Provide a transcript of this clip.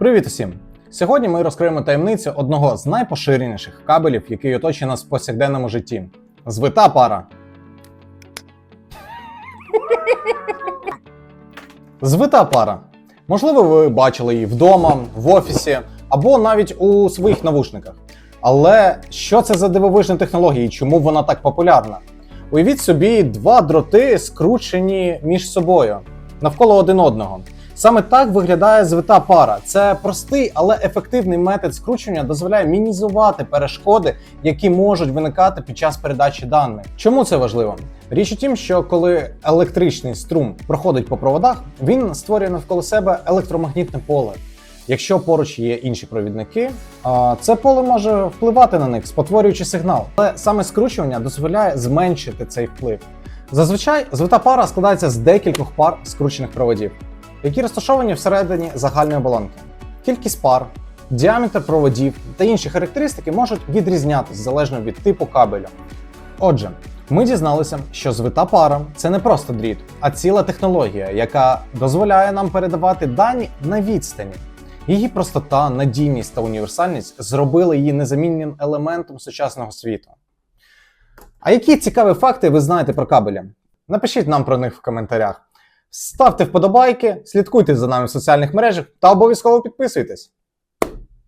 Привіт усім! Сьогодні ми розкриємо таємницю одного з найпоширеніших кабелів, який оточує нас в повсякденному житті. Звита пара. Звита пара. Можливо, ви бачили її вдома, в офісі або навіть у своїх навушниках. Але що це за дивовижна технологія і чому вона так популярна? Уявіть собі два дроти, скручені між собою навколо один одного. Саме так виглядає звита пара. Це простий, але ефективний метод скручування дозволяє мінімізувати перешкоди, які можуть виникати під час передачі даних. Чому це важливо? Річ у тім, що коли електричний струм проходить по проводах, він створює навколо себе електромагнітне поле. Якщо поруч є інші провідники, це поле може впливати на них, спотворюючи сигнал. Але саме скручування дозволяє зменшити цей вплив. Зазвичай звита пара складається з декількох пар скручених проводів, які розташовані всередині загальної оболонки. Кількість пар, діаметр проводів та інші характеристики можуть відрізнятися залежно від типу кабеля. Отже, ми дізналися, що звита пара це не просто дріт, а ціла технологія, яка дозволяє нам передавати дані на відстані. Її простота, надійність та універсальність зробили її незамінним елементом сучасного світу. А які цікаві факти ви знаєте про кабелі? Напишіть нам про них в коментарях. Ставте вподобайки, слідкуйте за нами в соціальних мережах та обов'язково підписуйтесь.